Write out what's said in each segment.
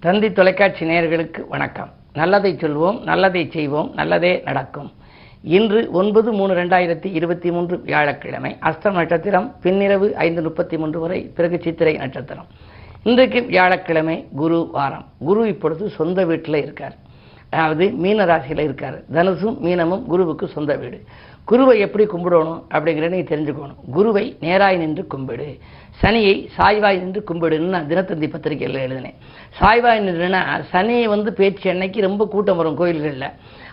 தந்தி தொலைக்காட்சி நேயர்களுக்கு வணக்கம். நல்லதை சொல்வோம் நல்லதை செய்வோம் நல்லதே நடக்கும். இன்று ஒன்பது மூணு ரெண்டாயிரத்தி இருபத்தி மூன்று வியாழக்கிழமை அஸ்தம் நட்சத்திரம் பின்னிரவு ஐந்து முப்பத்தி மூன்று வரை பிறகு சித்திரை நட்சத்திரம். இன்றைக்கு வியாழக்கிழமை குரு வாரம் குரு இப்பொழுது சொந்த வீட்டில் இருக்கார். அதாவது மீன ராசியில் இருக்கார். தனுசும் மீனமும் குருவுக்கு சொந்த வீடு. குருவை எப்படி கும்பிடணும் அப்படிங்கிறத நீ தெரிஞ்சுக்கணும். குருவை நேராய் நின்று கும்பிடு. சனியை சாய்வாய் நின்று கும்பிடுன்னு நான் தினத்தந்தி பத்திரிகையில் எழுதினேன். சாய்வாய் நின்றுனா சனியை வந்து பேச்சு அன்னைக்கு ரொம்ப கூட்டம் வரும் கோயில்களில்.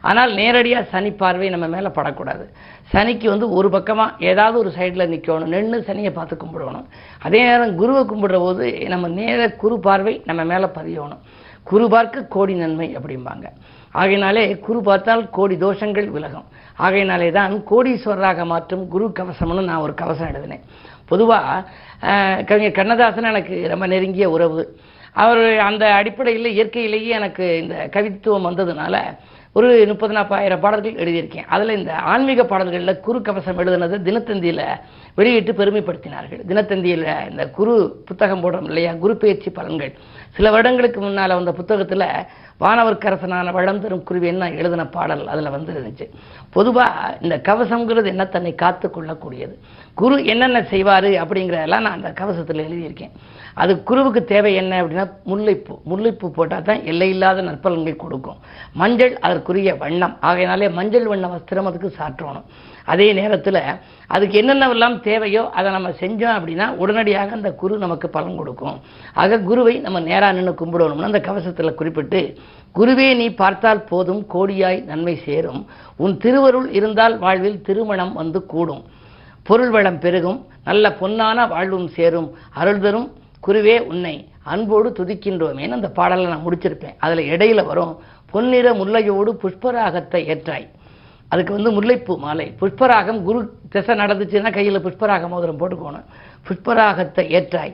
ஆனால் நேரடியாக சனி பார்வை நம்ம மேலே படக்கூடாது. சனிக்கு வந்து ஒரு பக்கமாக ஏதாவது ஒரு சைடில் நிற்கணும் நின்று சனியை பார்த்து கும்பிடணும். அதே நேரம் குருவை கும்பிடுற போது நம்ம நேர குரு பார்வை நம்ம மேலே பதியணும். குரு பார்க்க கோடி நன்மை அப்படிம்பாங்க. ஆகையினாலே குரு பார்த்தால் கோடி தோஷங்கள் விலகும். ஆகையினாலே தான் கோடீஸ்வரராக மாற்றும் குரு கவசம்னு நான் ஒரு கவசம் எழுதினேன். பொதுவாக கவிஞர் கண்ணதாசன் எனக்கு ரொம்ப நெருங்கிய உறவு. அவர் அந்த அடிப்படையில் இயற்கையிலேயே எனக்கு இந்த கவித்துவம் வந்ததுனால ஒரு முப்பது நாற்பதாயிரம் பாடல்கள் எழுதியிருக்கேன். அதில் இந்த ஆன்மீக பாடல்களில் குரு கவசம் எழுதுனதை தினத்தந்தியில் வெளியிட்டு பெருமைப்படுத்தினார்கள். தினத்தந்தியில் இந்த குரு புத்தகம் போடுறோம் இல்லையா? குரு பயிற்சி பலன்கள். சில வருடங்களுக்கு முன்னால் வந்த புத்தகத்தில் வானவர்க்கரசனான வளம் தரும் குருவின்னு எழுதின பாடல்? அதில் வந்து இருந்துச்சு பொதுவாக இந்த கவசங்கிறது என்ன தன்னை காத்து கொள்ளக்கூடியது? குரு என்னென்ன செய்வார் அப்படிங்கிறதெல்லாம் நான் அந்த கவசத்தில் எழுதியிருக்கேன். அது குருவுக்கு தேவை என்ன அப்படின்னா முல்லைப்பூ. முல்லைப்பூ போட்டால் தான் எல்லையில்லாத நற்பலன்கள் கொடுக்கும். மஞ்சள் அதற்குரிய வண்ணம். ஆகையினாலே மஞ்சள் வண்ண வஸ்திரம் அதுக்கு சாற்றணும். அதே நேரத்தில் அதுக்கு என்னென்னவெல்லாம் தேவையோ அதை நம்ம செஞ்சோம் அப்படின்னா உடனடியாக அந்த குரு நமக்கு பலன் கொடுக்கும். ஆக குருவை நம்ம நேராக நேராக நின்று கும்பிடணும்னு அந்த கவசத்தில் குறிப்பிட்டு குருவே நீ பார்த்தால் போதும் கோடியாய் நன்மை சேரும். உன் திருவருள் இருந்தால் வாழ்வில் திருமணம் வந்து கூடும். பொருள் வளம் பெருகும் நல்ல பொன்னான வாழ்வும் சேரும். அருள் தரும் குருவே உன்னை அன்போடு துதிக்கின்றோமேன்னு அந்த பாடலை நான் முடிச்சிருப்பேன். அதில் இடையில வரும் பொன்னிற முல்லையோடு புஷ்பராகத்தை ஏற்றாய். அதுக்கு வந்து முல்லைப்பூ மாலை. புஷ்பராகம் குரு திசை நடந்துச்சுன்னா கையில் புஷ்பராக மோதிரம் போட்டுக்கோணும். புஷ்பராகத்தை ஏற்றாய்.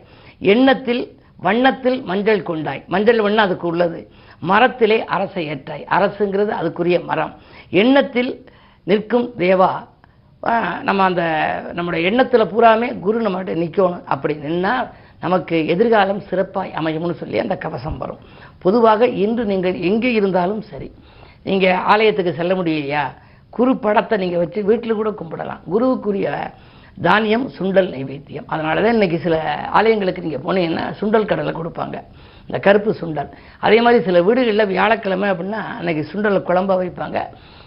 எண்ணத்தில் வண்ணத்தில் மஞ்சள் கொண்டாய். மஞ்சள் வண்ணம் அதுக்கு உள்ளது. மரத்திலே அரசை ஏற்றாய். அரசுங்கிறது அதுக்குரிய மரம். எண்ணத்தில் நிற்கும் தேவா நம்ம அந்த நம்முடைய எண்ணத்தில் பூராமே குரு நம்மகிட்ட நிற்கணும் அப்படி நின்னால் நமக்கு எதிர்காலம் சிறப்பாய் அமையும்னு சொல்லி அந்த கவசம் வரும். பொதுவாக இன்று நீங்கள் எங்கே இருந்தாலும் சரி நீங்கள் ஆலயத்துக்கு செல்ல முடியலையா? குரு படத்தை நீங்கள் வச்சு வீட்டில் கூட கும்பிடலாம். குருவுக்குரிய தானியம் சுண்டல் நைவேத்தியம். அதனால தான் இன்றைக்கி சில ஆலயங்களுக்கு நீங்கள் போனீங்கன்னா சுண்டல் கடலை கொடுப்பாங்க. இந்த கருப்பு சுண்டல். அதே மாதிரி சில வீடுகளில் வியாழக்கிழமை அப்படின்னா அன்றைக்கி சுண்டலை குழம்பா வைப்பாங்க.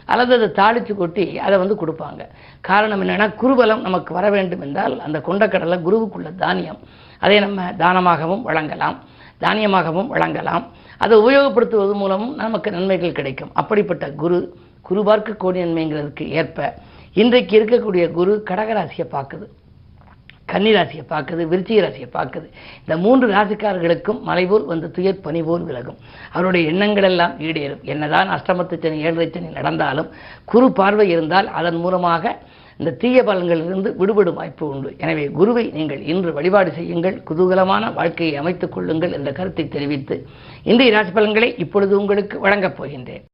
அல்லது அதை தாளித்து கொட்டி அதை வந்து கொடுப்பாங்க. காரணம் என்னென்னா குருபலம் நமக்கு வர வேண்டும் என்றால் அந்த கொண்டக்கடலை குருவுக்குள்ள தானியம். அதை நம்ம தானமாகவும் வழங்கலாம். தானியமாகவும் வழங்கலாம். அதை உபயோகப்படுத்துவது மூலமும் நமக்கு நன்மைகள் கிடைக்கும். அப்படிப்பட்ட குரு குருபார்க்க கோடி நன்மைங்கிறதுக்கு ஏற்ப இன்றைக்கு இருக்கக்கூடிய குரு கடகராசியை பார்க்குது. கன்னிராசியை பார்க்குது விருச்சிக ராசியை பார்க்குது. இந்த மூன்று ராசிக்காரர்களுக்கும் மலைபோல் வந்து துயர் பனி போல் விலகும். அவருடைய எண்ணங்கள் எல்லாம் ஈடேறும். என்னதான் அஷ்டமத்து சனி ஏழரை சனி நடந்தாலும் குரு பார்வை இருந்தால் அதன் மூலமாக இந்த தீய பலன்களிலிருந்து விடுபடும் வாய்ப்பு உண்டு. எனவே குருவை நீங்கள் இன்று வழிபாடு செய்யுங்கள் குதூகலமான வாழ்க்கையை அமைத்துக் கொள்ளுங்கள் என்ற கருத்தை தெரிவித்து இந்திய ராசி பலன்களை இப்பொழுது உங்களுக்கு வழங்கப் போகின்றேன்.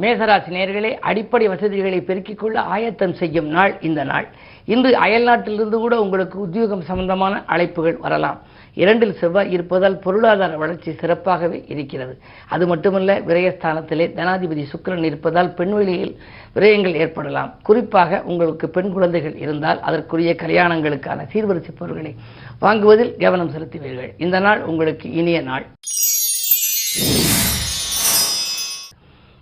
மேசராசி நேர்களே அடிப்படை வசதிகளை பெருக்கிக் கொள்ள ஆயத்தம் செய்யும் நாள் இந்த நாள். இன்று அயல்நாட்டிலிருந்து கூட உங்களுக்கு உத்தியோகம் சம்பந்தமான அழைப்புகள் வரலாம். இரண்டில் செவ்வாய் இருப்பதால் பொருளாதார வளர்ச்சி சிறப்பாகவே இருக்கிறது. அது மட்டுமல்ல விரயஸ்தானத்திலே தனாதிபதி சுக்கிரன் இருப்பதால் பெண்வெளியில் விரயங்கள் ஏற்படலாம். குறிப்பாக உங்களுக்கு பெண் குழந்தைகள் இருந்தால் அதற்குரிய கல்யாணங்களுக்கான சீர்வரிசை பொருட்களை வாங்குவதில் கவனம் செலுத்துவீர்கள். இந்த நாள் உங்களுக்கு இனிய நாள்.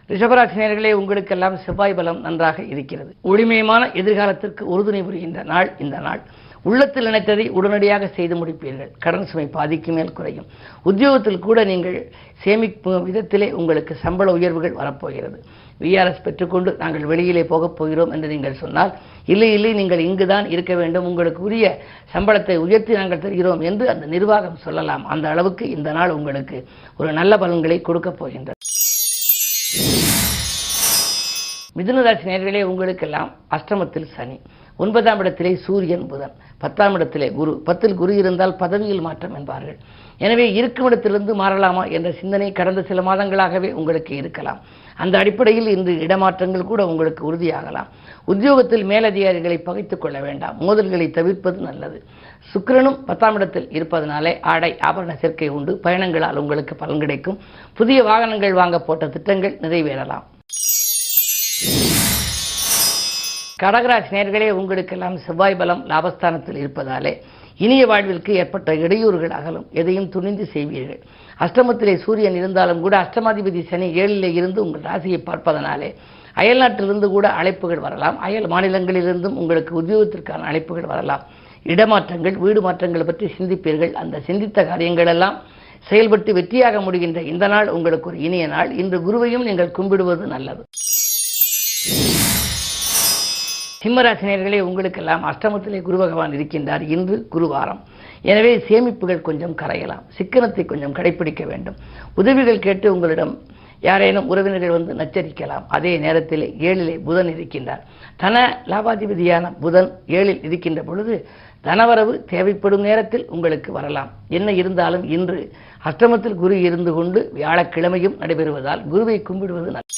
ரிஷபராசினியர்களே உங்களுக்கெல்லாம் செவ்வாய் பலம் நன்றாக இருக்கிறது. ஒளிமயமான எதிர்காலத்திற்கு உறுதுணை புரிகின்ற நாள் இந்த நாள். உள்ளத்தில் நினைத்ததை உடனடியாக செய்து முடிப்பீர்கள். கடன் சுமை பாதிக்கு மேல் குறையும். உத்தியோகத்தில் கூட நீங்கள் சேமிக்கும் விதத்திலே உங்களுக்கு சம்பள உயர்வுகள் வரப்போகிறது. விஆர்எஸ் பெற்றுக்கொண்டு நாங்கள் வெளியிலே போகப் போகிறோம் என்று நீங்கள் சொன்னால் இல்லை இல்லை நீங்கள் இங்குதான் இருக்க வேண்டும். உங்களுக்கு உரிய சம்பளத்தை உயர்த்தி நாங்கள் தருகிறோம் என்று அந்த நிர்வாகம் சொல்லலாம். அந்த அளவுக்கு இந்த நாள் உங்களுக்கு ஒரு நல்ல பலன்களை கொடுக்கப் போகின்றது. மிதுனராசி நேர்களே உங்களுக்கெல்லாம் அஷ்டமத்தில் சனி. ஒன்பதாம் இடத்திலே சூரியன் புதன். பத்தாம் இடத்திலே குரு. பத்தில் குரு இருந்தால் பதவியில் மாற்றம் என்பார்கள். எனவே இருக்கும் இடத்திலிருந்து மாறலாமா என்ற சிந்தனை கடந்த சில மாதங்களாகவே உங்களுக்கு இருக்கலாம். அந்த அடிப்படையில் இன்று இடமாற்றங்கள் கூட உங்களுக்கு உறுதியாகலாம். உத்தியோகத்தில் மேலதிகாரிகளை பகைத்துக் கொள்ள வேண்டாம். மோதல்களை தவிர்ப்பது நல்லது. சுக்கிரனும் பத்தாம் இடத்தில் இருப்பதனாலே ஆடை ஆபரண சேர்க்கை உண்டு. பயணங்களால் உங்களுக்கு பலன் கிடைக்கும். புதிய வாகனங்கள் வாங்க போட்ட திட்டங்கள் நிறைவேறலாம். கடகராசி நேர்களே உங்களுக்கெல்லாம் செவ்வாய் பலம் லாபஸ்தானத்தில் இருப்பதாலே இனிய வாழ்விற்கு ஏற்பட்ட இடையூறுகள் அகலும். எதையும் துணிந்து செய்வீர்கள். அஷ்டமத்திலே சூரியன் இருந்தாலும் கூட அஷ்டமாதிபதி சனி ஏழிலே இருந்து உங்கள் ராசியை பார்ப்பதனாலே அயல்நாட்டிலிருந்து கூட அழைப்புகள் வரலாம். அயல் மாநிலங்களிலிருந்தும் உங்களுக்கு உத்தியோகத்திற்கான அழைப்புகள் வரலாம். இடமாற்றங்கள் வீடு மாற்றங்கள் பற்றி சிந்திப்பீர்கள். அந்த சிந்தித்த காரியங்களெல்லாம் செயல்பட்டு வெற்றியாக முடிகின்ற இந்த நாள் உங்களுக்கு ஒரு இனிய நாள். இன்று குருவையும் நீங்கள் கும்பிடுவது நல்லது. சிம்மராசினியர்களே உங்களுக்கெல்லாம் அஷ்டமத்திலே குரு பகவான் இருக்கின்றார். இன்று குருவாரம். எனவே சேமிப்புகள் கொஞ்சம் கரையலாம். சிக்கனத்தை கொஞ்சம் கடைபிடிக்க வேண்டும். உதவிகள் கேட்டு உங்களிடம் யாரேனும் உறவினர்கள் வந்து நச்சரிக்கலாம். அதே நேரத்தில் ஏழிலே புதன் இருக்கின்றார். தன லாபாதிபதியான புதன் ஏழில் இருக்கின்ற பொழுது தனவரவு தேவைப்படும் நேரத்தில் உங்களுக்கு வரலாம். என்ன இருந்தாலும் இன்று அஷ்டமத்தில் குரு இருந்து கொண்டு வியாழக்கிழமையும் நடைபெறுவதால் குருவை கும்பிடுவது நல்லது.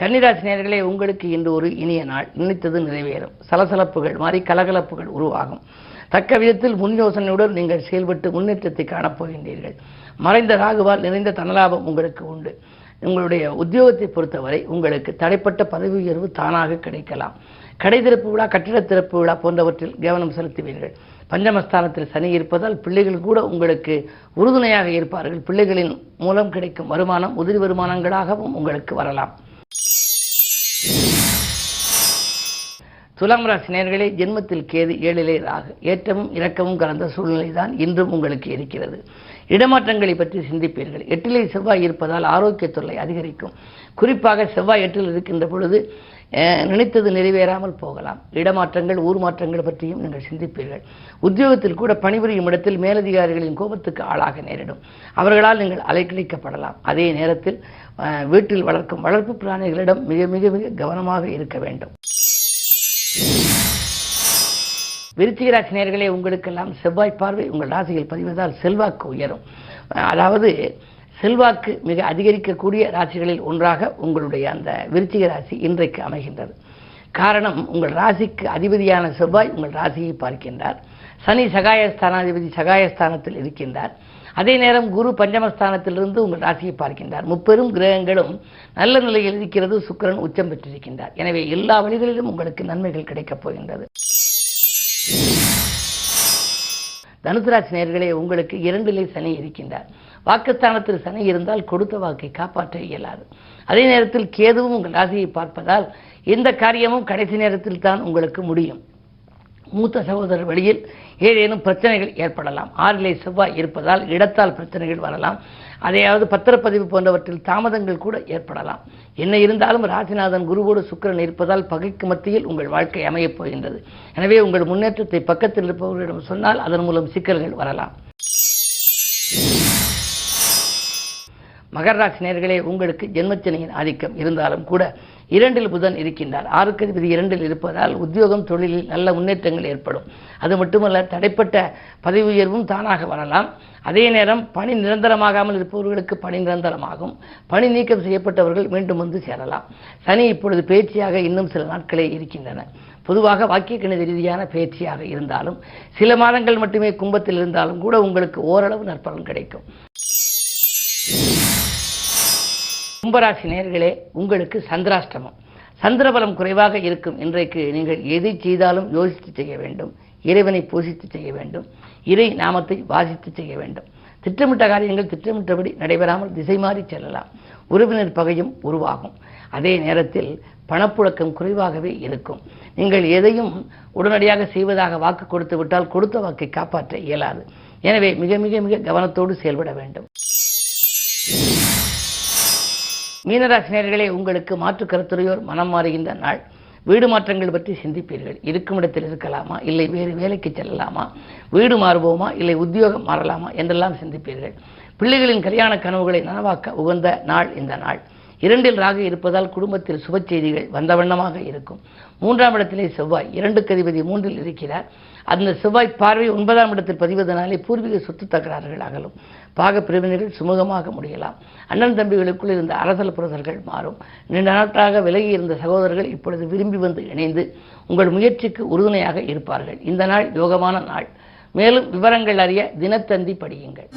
கன்னிராசி நேர்களே உங்களுக்கு இன்று ஒரு இனிய நாள். நினைத்தது நிறைவேறும். சலசலப்புகள் மாறி கலகலப்புகள் உருவாகும். தக்க விதத்தில் முன் யோசனையுடன் நீங்கள் செயல்பட்டு முன்னேற்றத்தை காணப்போகின்றீர்கள். மறைந்த ராகுவால் நிறைந்த தனலாபம் உங்களுக்கு உண்டு. உங்களுடைய உத்தியோகத்தை பொறுத்தவரை உங்களுக்கு தடைப்பட்ட பதவி உயர்வு தானாக கிடைக்கலாம். கடை திறப்பு விழா கட்டிட திறப்பு விழா போன்றவற்றில் கவனம் செலுத்துவீர்கள். பஞ்சமஸ்தானத்தில் சனி இருப்பதால் பிள்ளைகள் கூட உங்களுக்கு உறுதுணையாக இருப்பார்கள். பிள்ளைகளின் மூலம் கிடைக்கும் வருமானம் உதிரி வருமானங்களாகவும் உங்களுக்கு வரலாம். துலாம் ராசி நேர்களே ஜென்மத்தில் கேது ஏழிலே ராகு. ஏற்றமும் இறக்கமும் கலந்த சூழ்நிலை தான் இன்றும் உங்களுக்கு இருக்கிறது. இடமாற்றங்களை பற்றி சிந்திப்பீர்கள். எட்டிலே செவ்வாய் இருப்பதால் ஆரோக்கிய தொல்லை அதிகரிக்கும். குறிப்பாக செவ்வாய் எட்டில் இருக்கின்ற பொழுது நினைத்தது நிறைவேறாமல் போகலாம். இடமாற்றங்கள் ஊர் மாற்றங்கள் பற்றியும் நீங்கள் சிந்திப்பீர்கள். உத்தியோகத்தில் கூட பணிபுரியும் இடத்தில் மேலதிகாரிகளின் கோபத்துக்கு ஆளாக நேரிடும். அவர்களால் நீங்கள் அலைக்கழிக்கப்படலாம். அதே நேரத்தில் வீட்டில் வளர்க்கும் வளர்ப்பு பிராணிகளிடம் மிக மிக மிக கவனமாக இருக்க வேண்டும். விருச்சிக ராசி உங்களுக்கெல்லாம் செவ்வாய் பார்வை உங்கள் ராசியில் பதிவதால் செல்வாக்கு உயரும். அதாவது செல்வாக்கு மிக அதிகரிக்கக்கூடிய ராசிகளில் ஒன்றாக உங்களுடைய அந்த விருச்சிக ராசி இன்றைக்கு அமைகின்றது. காரணம் உங்கள் ராசிக்கு அதிபதியான செவ்வாய் உங்கள் ராசியை பார்க்கின்றார். சனி சகாயஸ்தானாதிபதி சகாயஸ்தானத்தில் இருக்கின்றார். அதே நேரம் குரு பஞ்சமஸ்தானத்திலிருந்து உங்கள் ராசியை பார்க்கின்றார். முப்பெரும் கிரகங்களும் நல்ல நிலையில் இருக்கிறது சுக்கிரன் உச்சம் பெற்றிருக்கின்றார். எனவே எல்லா வழிகளிலும் உங்களுக்கு நன்மைகள் கிடைக்கப் போகின்றது. தனுசராசி நேர்களே உங்களுக்கு இரண்டிலே சனி இருக்கின்றார். வாக்குஸ்தானத்தில் சனி இருந்தால் கொடுத்த வாக்கை காப்பாற்ற இயலாது. அதே நேரத்தில் கேதுவும் உங்கள் ராசியை பார்ப்பதால் எந்த காரியமும் கடைசி நேரத்தில் தான் உங்களுக்கு முடியும். மூத்த சகோதரர் வழியில் ஏதேனும் பிரச்சனைகள் ஏற்படலாம். ஆறிலே செவ்வாய் இருப்பதால் இடத்தால் பிரச்சனைகள் வரலாம். அதையாவது பத்திரப்பதிவு போன்றவற்றில் தாமதங்கள் கூட ஏற்படலாம். என்ன இருந்தாலும் ராசிநாதன் குருவோடு சுக்கிரன் இருப்பதால் பகைக்கு மத்தியில் உங்கள் வாழ்க்கை அமையப் போகின்றது. எனவே உங்கள் முன்னேற்றத்தை பக்கத்தில் இருப்பவர்களிடம் சொன்னால் அதன் மூலம் சிக்கல்கள் வரலாம். மகர ராசி நேர்களே உங்களுக்கு ஜென்மச்சனையின் ஆதிக்கம் இருந்தாலும் கூட இரண்டில் புதன் இருக்கின்றார். ஆறுக்கு அதிபதி இரண்டில் இருப்பதால் உத்தியோகம் தொழிலில் நல்ல முன்னேற்றங்கள் ஏற்படும். அது மட்டுமல்ல தடைப்பட்ட பதவி உயர்வும் தானாக வரலாம். அதே நேரம் பணி நிரந்தரமாகாமல் இருப்பவர்களுக்கு பணி நிரந்தரமாகும். பணி நீக்கம் செய்யப்பட்டவர்கள் மீண்டும் வந்து சேரலாம். சனி இப்பொழுது பேச்சியாக இன்னும் சில நாட்களே இருக்கின்றன. பொதுவாக வாக்கிய கணித ரீதியான பயிற்சியாக இருந்தாலும் சில மாதங்கள் மட்டுமே கும்பத்தில் இருந்தாலும் கூட உங்களுக்கு ஓரளவு நற்பலன் கிடைக்கும். கும்பராசி நேர்களே உங்களுக்கு சந்திராஷ்டமம். சந்திரபலம் குறைவாக இருக்கும். இன்றைக்கு நீங்கள் எதை செய்தாலும் யோசித்து செய்ய வேண்டும். இறைவனை பூசித்து செய்ய வேண்டும். இறை நாமத்தை வாசித்து செய்ய வேண்டும். திட்டமிட்ட காரியங்கள் திட்டமிட்டபடி நடைபெறாமல் திசை மாறி செல்லலாம். உறவினர் பகையும் உருவாகும். அதே நேரத்தில் பணப்புழக்கம் குறைவாகவே இருக்கும். நீங்கள் எதையும் உடனடியாக செய்வதாக வாக்கு கொடுத்து விட்டால் கொடுத்த வாக்கை காப்பாற்ற இயலாது. எனவே மிக மிக மிக கவனத்தோடு செயல்பட வேண்டும். மீனராசினியர்களே உங்களுக்கு மாற்று கருத்துரையோர் மனம் மாறுகின்ற நாள். வீடு மாற்றங்கள் பற்றி சிந்திப்பீர்கள். இருக்கும் இடத்தில் இருக்கலாமா? இல்லை வேறு வேலைக்கு செல்லலாமா? வீடு மாறுவோமா? இல்லை உத்தியோகம் மாறலாமா? என்றெல்லாம் சிந்திப்பீர்கள். பிள்ளைகளின் கல்யாண கனவுகளை நனவாக்க உகந்த நாள் இந்த நாள். இரண்டில் ராகு இருப்பதால் குடும்பத்தில் சுப செய்திகள் வந்த வண்ணமாக இருக்கும். மூன்றாம் இடத்திலே செவ்வாய் இரண்டு கதிபதி மூன்றில் இருக்கிறார். அந்த செவ்வாய் பார்வை ஒன்பதாம் இடத்தில் பதிவதனாலே பூர்வீக சொத்து தகராறுகள் அகலும். பாக பிரிவினர்கள் சுமூகமாக முடியலாம். அண்ணன் தம்பிகளுக்குள் இருந்த அரசல் புரசல்கள் மாறும். நீண்ட நாட்களாக விலகி இருந்த சகோதரர்கள் இப்பொழுது விரும்பி வந்து இணைந்து உங்கள் முயற்சிக்கு உறுதுணையாக இருப்பார்கள். இந்த நாள் யோகமான நாள். மேலும் விவரங்கள் அறிய தினத்தந்தி படியுங்கள்.